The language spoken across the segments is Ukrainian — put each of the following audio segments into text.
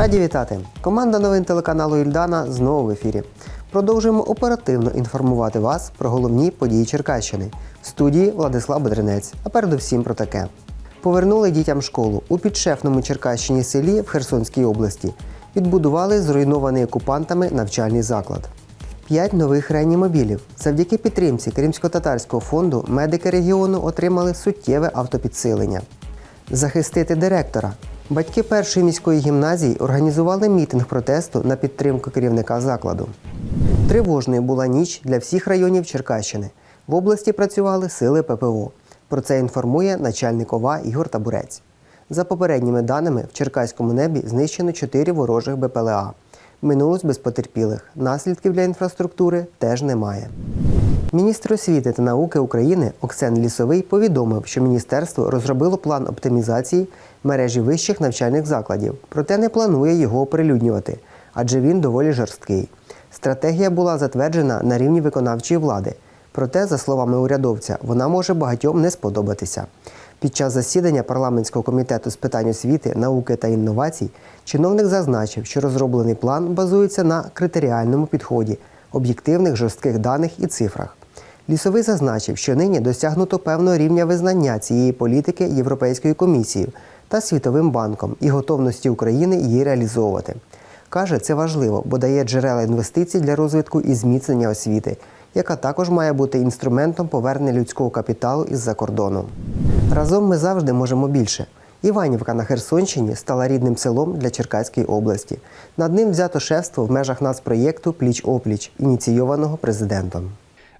Раді вітати! Команда новин телеканалу Ільдана знову в ефірі. Продовжуємо оперативно інформувати вас про головні події Черкащини. В студії Владислав Бедренець. А передусім про таке. Повернули дітям школу у підшефному Черкащині селі в Херсонській області. Відбудували зруйнований окупантами навчальний заклад. П'ять нових реанімобілів. Завдяки підтримці Кримсько-татарського фонду медики регіону отримали суттєве автопідсилення. Захистити директора. Батьки першої міської гімназії організували мітинг протесту на підтримку керівника закладу. Тривожною була ніч для всіх районів Черкащини. В області працювали сили ППО. Про це інформує начальник ОВА Ігор Табурець. За попередніми даними, в Черкаському небі знищено 4 ворожих БПЛА. Минулось без потерпілих. Наслідків для інфраструктури теж немає. Міністр освіти та науки України Оксен Лісовий повідомив, що міністерство розробило план оптимізації мережі вищих навчальних закладів, проте не планує його оприлюднювати, адже він доволі жорсткий. Стратегія була затверджена на рівні виконавчої влади. Проте, за словами урядовця, вона може багатьом не сподобатися. Під час засідання парламентського комітету з питань освіти, науки та інновацій чиновник зазначив, що розроблений план базується на критеріальному підході, об'єктивних жорстких даних і цифрах. Лісовий зазначив, що нині досягнуто певного рівня визнання цієї політики Європейською комісією та Світовим банком і готовності України її реалізовувати. Каже, це важливо, бо дає джерела інвестицій для розвитку і зміцнення освіти, яка також має бути інструментом повернення людського капіталу із-за кордону. Разом ми завжди можемо більше. Іванівка на Херсонщині стала рідним селом для Черкаської області. Над ним взято шефство в межах нацпроєкту Пліч-опліч, ініційованого президентом.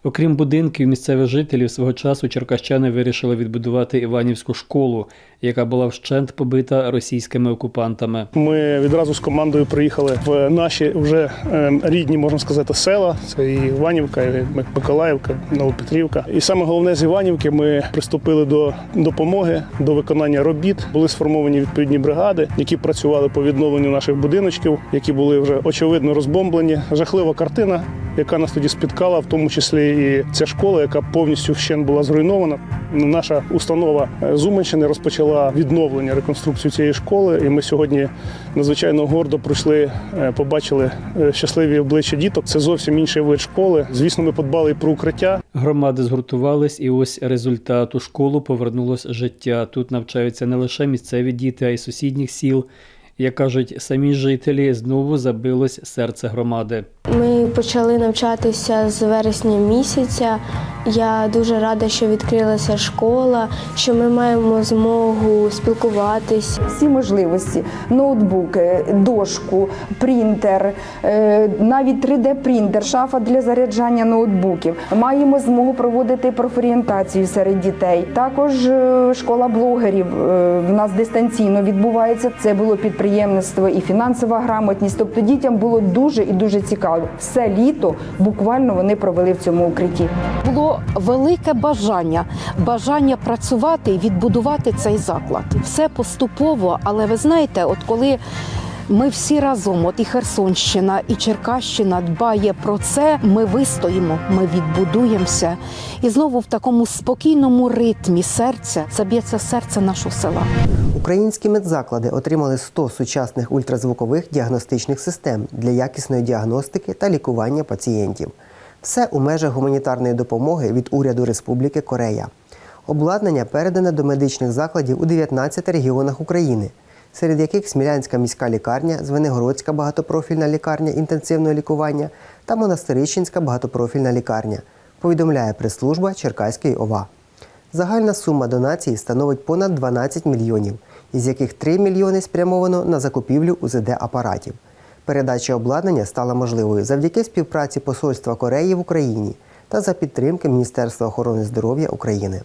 Окрім будинків місцевих жителів, свого часу черкащани вирішили відбудувати Іванівську школу, яка була вщент побита російськими окупантами. Ми відразу з командою приїхали в наші вже е, рідні, можна сказати, села. Це і Іванівка, і Миколаївка, Новопетрівка. І саме головне з Іванівки ми приступили до допомоги, до виконання робіт. Були сформовані відповідні бригади, які працювали по відновленню наших будиночків, які були вже очевидно розбомблені. Жахлива картина, яка нас тоді спіткала, в тому числі і ця школа, яка повністю вщент була зруйнована. Наша установа е, з Уманщини розпочала відновлення реконструкцію цієї школи. І ми сьогодні надзвичайно гордо пройшли, е, побачили е, щасливі обличчя діток. Це зовсім інший вид школи. Звісно, ми подбали і про укриття. Громади згуртувались, і ось результат у школу повернулось життя. Тут навчаються не лише місцеві діти, а й сусідніх сіл. Як кажуть самі жителі, знову забилось серце громади. Почали навчатися з вересня місяця. Я дуже рада, що відкрилася школа, що ми маємо змогу спілкуватись. всі можливості: ноутбуки, дошку, принтер, е, навіть 3D-принтер, шафа для заряджання ноутбуків. Маємо змогу проводити профорієнтацію серед дітей. Також е, школа блогерів е, в нас дистанційно відбувається. Це було підприємництво і фінансова грамотність. Тобто дітям було дуже і дуже цікаво. Все літо буквально вони провели в цьому укритті. було велике бажання, бажання працювати і відбудувати цей заклад. Все поступово, але ви знаєте, от коли ми всі разом, от і Херсонщина, і Черкащина дбає про це, ми вистоїмо, ми відбудуємося. І знову в такому спокійному ритмі серця заб'ється серце нашого села. Українські медзаклади отримали 100 сучасних ультразвукових діагностичних систем для якісної діагностики та лікування пацієнтів. Все у межах гуманітарної допомоги від уряду Республіки Корея. Обладнання передане до медичних закладів у 19 регіонах України, серед яких Смілянська міська лікарня, Звенигородська багатопрофільна лікарня інтенсивного лікування та Монастирищенська багатопрофільна лікарня, повідомляє прес-служба Черкаської ОВА. Загальна сума донацій становить понад 12 мільйонів, із яких 3 мільйони спрямовано на закупівлю УЗД-апаратів. Передача обладнання стала можливою завдяки співпраці Посольства Кореї в Україні та за підтримки Міністерства охорони здоров'я України.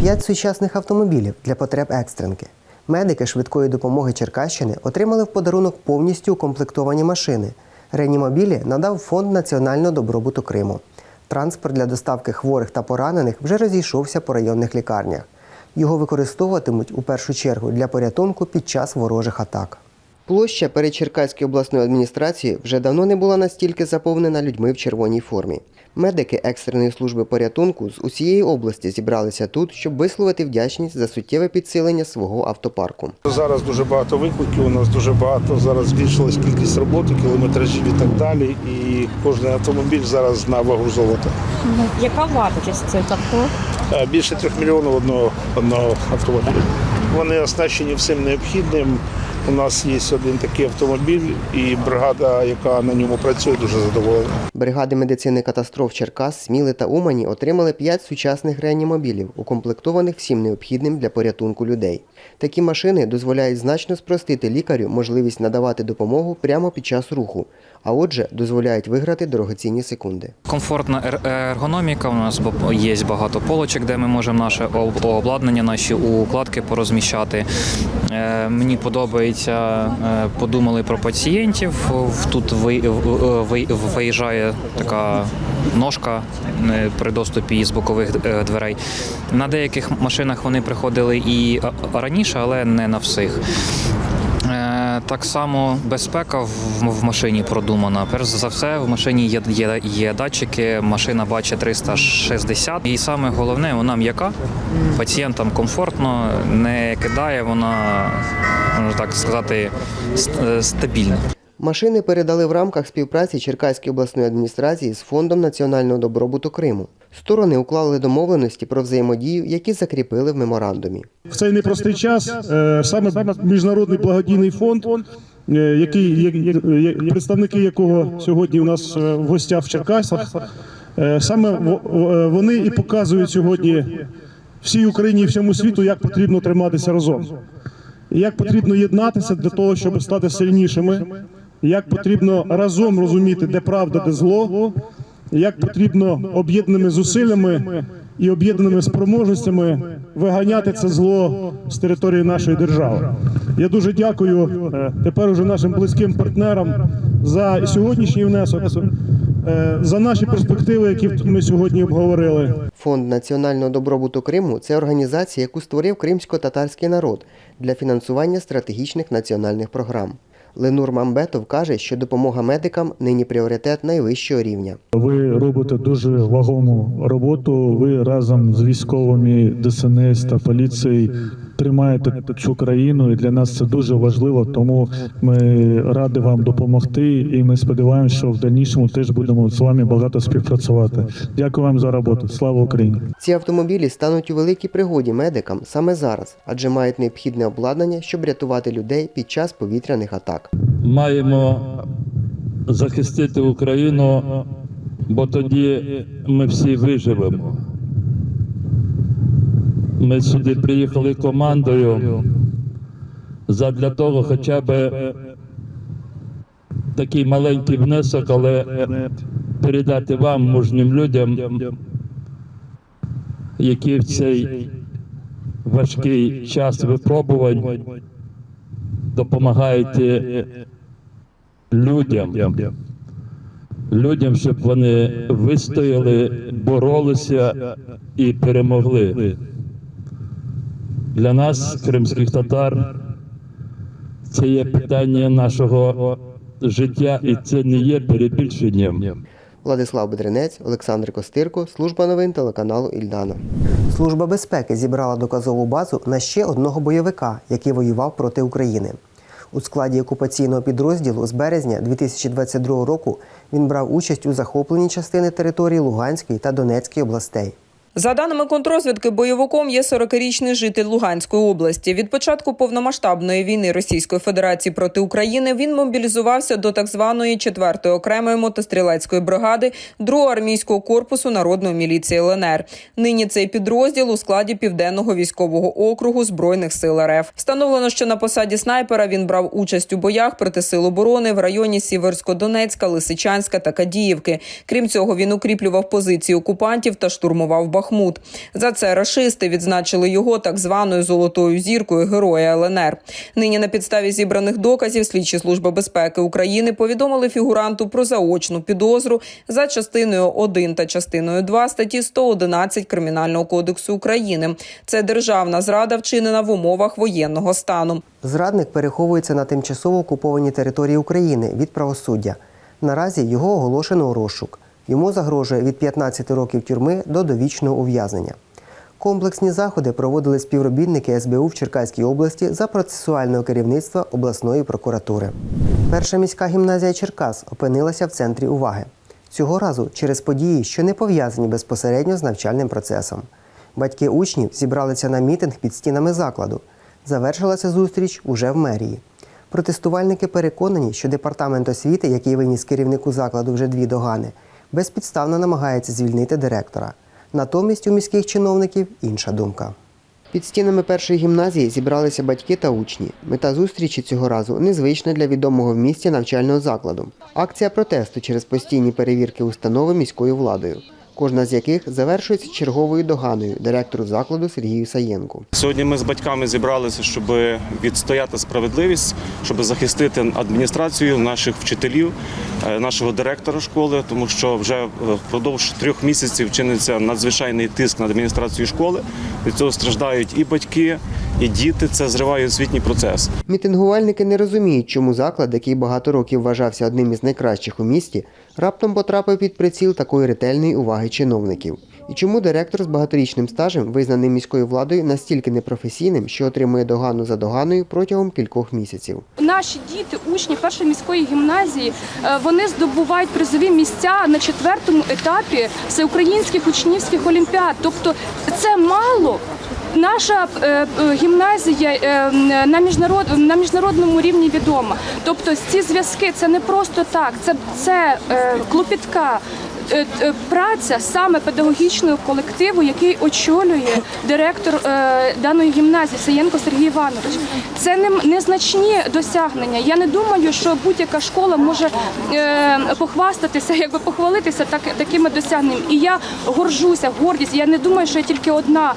П'ять сучасних автомобілів для потреб екстренки. Медики швидкої допомоги Черкащини отримали в подарунок повністю укомплектовані машини. Реанімобілі надав фонд національного добробуту Криму. Транспорт для доставки хворих та поранених вже розійшовся по районних лікарнях. Його використовуватимуть у першу чергу для порятунку під час ворожих атак. Площа перед Черкаською обласною адміністрацією вже давно не була настільки заповнена людьми в червоній формі. Медики екстреної служби порятунку з усієї області зібралися тут, щоб висловити вдячність за суттєве підсилення свого автопарку. Зараз дуже багато викликів. У нас дуже багато зараз збільшилась кількість роботи, кілометражів і так далі. І кожен автомобіль зараз на вагу золота. Яка вартість цих авто? Більше трьох мільйонів одного одного автомобіля. Вони оснащені всім необхідним. У нас є один такий автомобіль, і бригада, яка на ньому працює, дуже задоволена. Бригади медицини катастроф Черкас, Сміли та Умані отримали 5 сучасних реанімобілів, укомплектованих всім необхідним для порятунку людей. Такі машини дозволяють значно спростити лікарю можливість надавати допомогу прямо під час руху, а отже, дозволяють виграти дорогоцінні секунди. Комфортна ергономіка. У нас є багато полочок, де ми можемо наше обладнання, наші укладки порозміщати. Е, Мені подобається, е, подумали про пацієнтів. Тут виїжджає така ножка е, при доступі з бокових дверей. На деяких машинах вони приходили і раніше, але не на всіх. Так само безпека в, машині продумана. Перш за все, в машині є, є, є датчики, машина бачить 360. І саме головне, вона м'яка. Пацієнтам комфортно, не кидає, вона, можна так сказати, е, стабільна. Машини передали в рамках співпраці Черкаської обласної адміністрації з Фондом національного добробуту Криму. Сторони уклали домовленості про взаємодію, які закріпили в меморандумі. В цей непростий час е, саме міжнародний благодійний фонд, е, який представники якого сьогодні у нас е, в гостях в Черкасах, саме во- вони і показують сьогодні всій Україні і всьому світу, як потрібно триматися разом, як потрібно єднатися для того, щоб стати сильнішими, як потрібно разом розуміти, де правда, де зло, як потрібно об'єднаними зусиллями і об'єднаними спроможностями виганяти це зло з території нашої держави. Я дуже дякую е, тепер уже нашим близьким партнерам за сьогоднішній внесок, е, за наші перспективи, які ми сьогодні обговорили. Фонд національного добробуту Криму це організація, яку створив кримсько-татарський народ для фінансування стратегічних національних програм. Ленур Мамбетов каже, що допомога медикам нині пріоритет найвищого рівня. Ви робите дуже вагому роботу. Ви разом з військовими ДСНС та поліцією тримаєте цю країну, і для нас це дуже важливо. Тому ми раді вам допомогти, і ми сподіваємося, що в дальнішому теж будемо з вами багато співпрацювати. Дякую вам за роботу. Слава Україні! Ці автомобілі стануть у великій пригоді медикам саме зараз, адже мають необхідне обладнання, щоб рятувати людей під час повітряних атак. маємо захистити Україну, бо тоді ми всі виживемо. Ми сюди приїхали командою задля того, хоча б такий маленький внесок, але передати вам, мужнім людям, які в цей важкий час випробувань допомагаєте людям, людям, щоб вони вистояли, боролися і перемогли. Для нас, кримських татар, це є питання нашого життя, і це не є перебільшенням. Владислав Бедренець, Олександр Костирко, служба новин телеканалу Ільдана. Служба безпеки зібрала доказову базу на ще одного бойовика, який воював проти України. У складі окупаційного підрозділу з березня 2022 року він брав участь у захопленні частини території Луганської та Донецької областей. За даними контрозвідки, бойовиком є 40-річний житель Луганської області. Від початку повномасштабної війни Російської Федерації проти України він мобілізувався до так званої 4-ї окремої мотострілецької бригади 2-го армійського корпусу народної міліції ЛНР. Нині цей підрозділ у складі південного військового округу збройних сил РФ. Встановлено, що на посаді снайпера він брав участь у боях проти сил оборони в районі Сіверсько-Донецька, Лисичанська та Кадіївки. Крім цього, він укріплював позиції окупантів та штурмував Бахмут. Бахмут. За це рашисти відзначили його так званою золотою зіркою Героя ЛНР. Нині на підставі зібраних доказів слідчі служби безпеки України повідомили фігуранту про заочну підозру за частиною 1 та частиною 2 статті 111 Кримінального кодексу України. Це державна зрада, вчинена в умовах воєнного стану. Зрадник переховується на тимчасово окупованій території України від правосуддя. Наразі його оголошено у розшук. Йому загрожує від 15 років тюрми до довічного ув'язнення. Комплексні заходи проводили співробітники СБУ в Черкаській області за процесуального керівництва обласної прокуратури. Перша міська гімназія Черкас опинилася в центрі уваги. Цього разу через події, що не пов'язані безпосередньо з навчальним процесом. Батьки учнів зібралися на мітинг під стінами закладу. Завершилася зустріч уже в мерії. Протестувальники переконані, що департамент освіти, який виніс керівнику закладу вже дві догани, безпідставно намагається звільнити директора. Натомість у міських чиновників інша думка. Під стінами першої гімназії зібралися батьки та учні. Мета зустрічі цього разу незвична для відомого в місті навчального закладу. Акція протесту через постійні перевірки установи міською владою, кожна з яких завершується черговою доганою директору закладу Сергію Саєнку. Сьогодні ми з батьками зібралися, щоб відстояти справедливість, щоб захистити адміністрацію наших вчителів, е, нашого директора школи, тому що вже впродовж трьох місяців чиниться надзвичайний тиск на адміністрацію школи. Від цього страждають і батьки, і діти. Це зриває освітній процес. Мітингувальники не розуміють, чому заклад, який багато років вважався одним із найкращих у місті, раптом потрапив під приціл такої ретельної уваги чиновників. І чому директор з багаторічним стажем, визнаний міською владою, настільки непрофесійним, що отримує догану за доганою протягом кількох місяців. Наші діти, учні першої міської гімназії, е, вони здобувають призові місця на четвертому етапі всеукраїнських учнівських олімпіад. Тобто це мало. Наша е, е, гімназія е, на міжнарод на міжнародному рівні відома. Тобто ці зв'язки це не просто так, це, це клопітка. Е, е, Праця саме педагогічного колективу, який очолює директор е, даної гімназії Саєнко Сергій Іванович. Це незначні досягнення. Я не думаю, що будь-яка школа може похвастатися, якби похвалитися так, такими досягненнями. І я горжуся, гордість. Я не думаю, що я тільки одна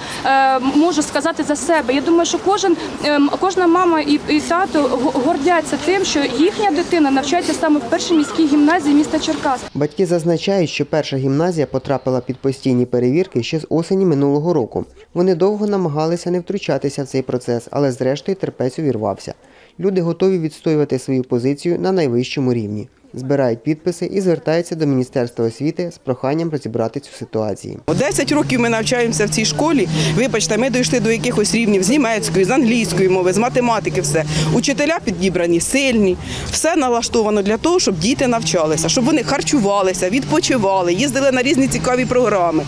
можу сказати за себе. Я думаю, що кожен, е, кожна мама і, і тато го- гордяться тим, що їхня дитина навчається саме в першій міській гімназії міста Черкас. Батьки зазначають, що перша гімназія потрапила під постійні перевірки ще з осені минулого року. Вони довго намагалися не втручатися в цей процес, але зрештою терпець увірвався. Люди готові відстоювати свою позицію на найвищому рівні. Збирають підписи і звертаються до Міністерства освіти з проханням розібрати цю ситуацію. 10 років ми навчаємося в цій школі. Вибачте, ми дійшли до якихось рівнів з німецької, з англійської мови, з математики. Все учителя підібрані, сильні. Все налаштовано для того, щоб діти навчалися, щоб вони харчувалися, відпочивали, їздили на різні цікаві програми.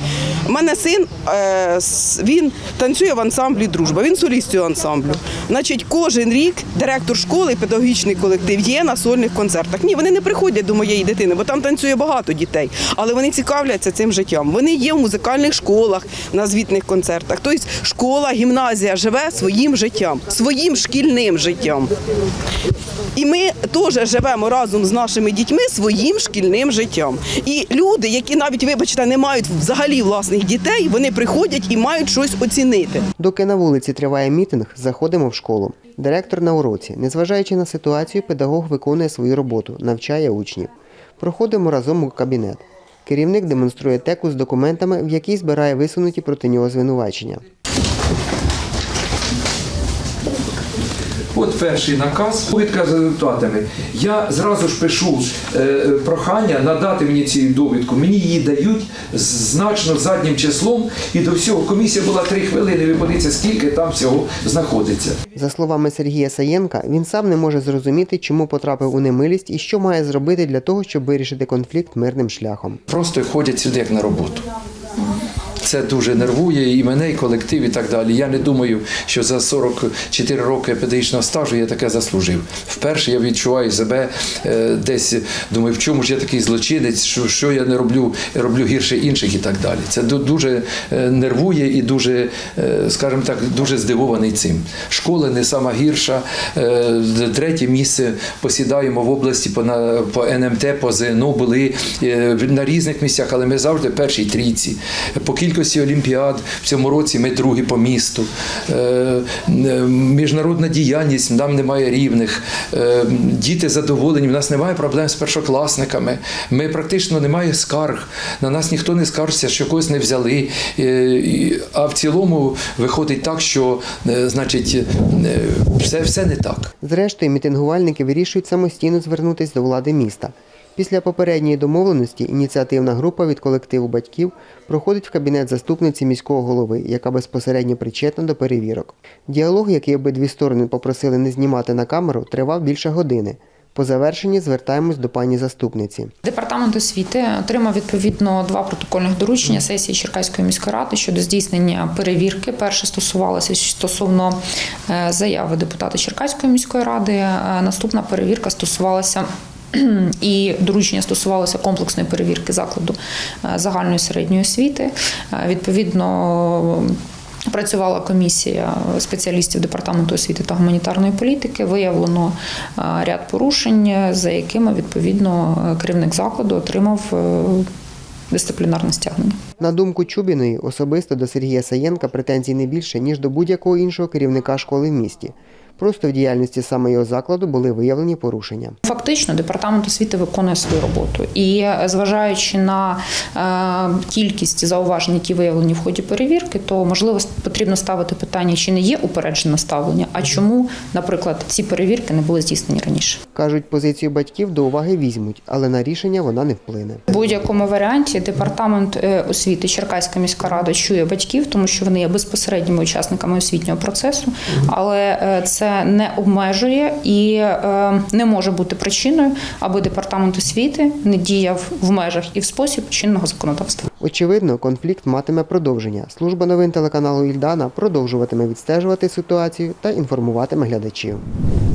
У мене син е, він танцює в ансамблі Дружба. Він соліст цього ансамблю. Значить, кожен рік директор школи, педагогічний колектив є на сольних концертах. Ні, вони не приходять до моєї дитини, бо там танцює багато дітей. Але вони цікавляться цим життям. Вони є в музикальних школах на звітних концертах. Тобто школа, гімназія живе своїм життям, своїм шкільним життям. І ми теж живемо разом з нашими дітьми своїм шкільним життям. І люди, які навіть, вибачте, не мають взагалі власних дітей, вони приходять і мають щось оцінити. Доки на вулиці триває мітинг, заходимо в школу. Директор на уроці. Незважаючи на ситуацію, педагог виконує свою роботу, навчає учнів. Проходимо разом у кабінет. Керівник демонструє теку з документами, в якій збирає висунуті проти нього звинувачення. От перший наказ, довідка з результатами. Я зразу ж пишу е, прохання надати мені цю довідку. Мені її дають значно заднім числом, і до всього комісія була три хвилини. Ви подивіться, скільки там всього знаходиться. За словами Сергія Саєнка, він сам не може зрозуміти, чому потрапив у немилість і що має зробити для того, щоб вирішити конфлікт мирним шляхом. Просто ходять сюди як на роботу. Це дуже нервує і мене, і колектив, і так далі. Я не думаю, що за 44 роки педагогічного стажу я таке заслужив. Вперше я відчуваю себе е, десь, думаю, в чому ж я такий злочинець, що, що я не роблю, роблю гірше інших і так далі. Це дуже е, нервує і дуже, е, скажімо так, дуже здивований цим. Школа не сама гірша. Третє місце посідаємо в області по, по НМТ, по ЗНО були на різних місцях, але ми завжди першій трійці. По кількості кількості олімпіад в цьому році ми другі по місту. Е, е, Міжнародна діяльність нам немає рівних. Е, Діти задоволені, в нас немає проблем з першокласниками. Ми практично немає скарг. На нас ніхто не скаржиться, що когось не взяли. А в цілому виходить так, що значить все, все не так. Зрештою, мітингувальники вирішують самостійно звернутися до влади міста. Після попередньої домовленості ініціативна група від колективу батьків проходить в кабінет заступниці міського голови, яка безпосередньо причетна до перевірок. Діалог, який обидві сторони попросили не знімати на камеру, тривав більше години. По завершенні звертаємось до пані заступниці. Департамент освіти отримав відповідно два протокольних доручення сесії Черкаської міської ради щодо здійснення перевірки. Перше стосувалося стосовно е, заяви депутата Черкаської міської ради. Е, Наступна перевірка стосувалася. І доручення стосувалося комплексної перевірки закладу е, загальної середньої освіти. Е, Відповідно, Працювала комісія спеціалістів департаменту освіти та гуманітарної політики. Виявлено е, ряд порушень, за якими відповідно керівник закладу отримав дисциплінарне стягнення. На думку Чубіної, особисто до Сергія Саєнка претензій не більше, ніж до будь-якого іншого керівника школи в місті. Просто в діяльності саме його закладу були виявлені порушення. Фактично, департамент освіти виконує свою роботу, і е, зважаючи на е, кількість зауважень, які виявлені в ході перевірки, то можливо потрібно ставити питання, чи не є упереджене ставлення, а чому, наприклад, ці перевірки не були здійснені раніше. Кажуть, позицію батьків до уваги візьмуть, але на рішення вона не вплине. В будь-якому варіанті департамент е, освіти Черкаська міська рада чує батьків, тому що вони є безпосередніми учасниками освітнього процесу, але е, це не обмежує і е, не може бути причиною, аби департамент освіти не діяв в межах і в спосіб чинного законодавства. Очевидно, конфлікт матиме продовження. Служба новин телеканалу Ільдана продовжуватиме відстежувати ситуацію та інформуватиме глядачів.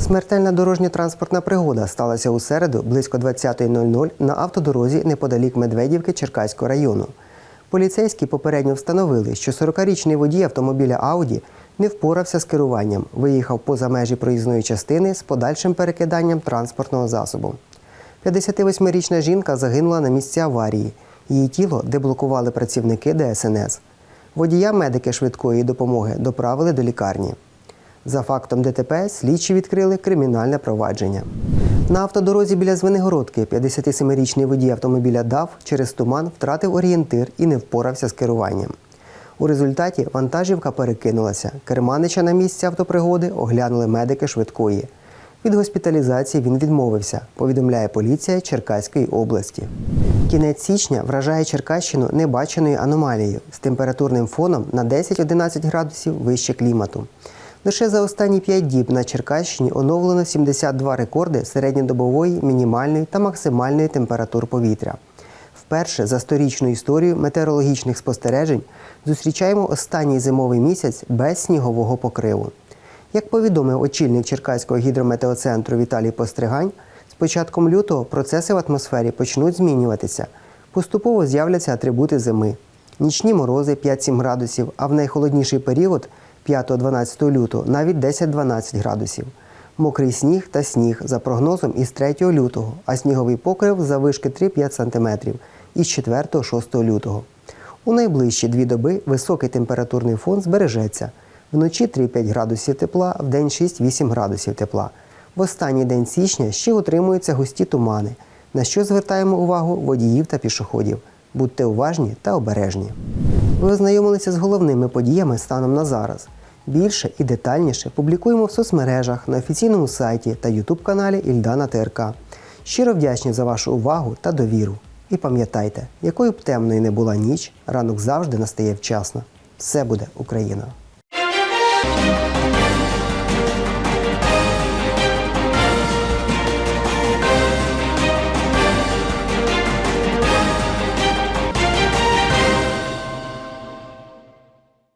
Смертельна дорожньо-транспортна пригода сталася у середу близько 20.00 на автодорозі неподалік Медведівки Черкаського району. Поліцейські попередньо встановили, що 40-річний водій автомобіля Ауді не впорався з керуванням, виїхав поза межі проїзної частини з подальшим перекиданням транспортного засобу. 58-річна жінка загинула на місці аварії. Її тіло деблокували працівники ДСНС. Водія медики швидкої допомоги доправили до лікарні. За фактом ДТП слідчі відкрили кримінальне провадження. На автодорозі біля Звенигородки 57-річний водій автомобіля ДАВ через туман втратив орієнтир і не впорався з керуванням. У результаті вантажівка перекинулася. Керманича на місці автопригоди оглянули медики швидкої. Від госпіталізації він відмовився, повідомляє поліція Черкаської області. Кінець січня вражає Черкащину небаченою аномалією з температурним фоном на 10-11 градусів вище клімату. Лише за останні 5 діб на Черкащині оновлено 72 рекорди середньодобової, мінімальної та максимальної температур повітря. Вперше за сторічну історію метеорологічних спостережень зустрічаємо останній зимовий місяць без снігового покриву. Як повідомив очільник Черкаського гідрометеоцентру Віталій Постригань, з початком лютого процеси в атмосфері почнуть змінюватися. Поступово з'являться атрибути зими. Нічні морози 5-7 градусів, а в найхолодніший період 5-12 лютого навіть 10-12 градусів. Мокрий сніг та сніг за прогнозом із 3 лютого, а сніговий покрив завишки 3-5 см із 4-6 лютого. У найближчі дві доби високий температурний фон збережеться. Вночі 3-5 градусів тепла, в день 6-8 градусів тепла. В останній день січня ще утримуються густі тумани, на що звертаємо увагу водіїв та пішоходів. Будьте уважні та обережні. Ви ознайомилися з головними подіями станом на зараз. Більше і детальніше публікуємо в соцмережах на офіційному сайті та ютуб-каналі Ільдана ТРК. Щиро вдячні за вашу увагу та довіру. І пам'ятайте, якою б темною не була ніч, ранок завжди настає вчасно. Все буде Україна!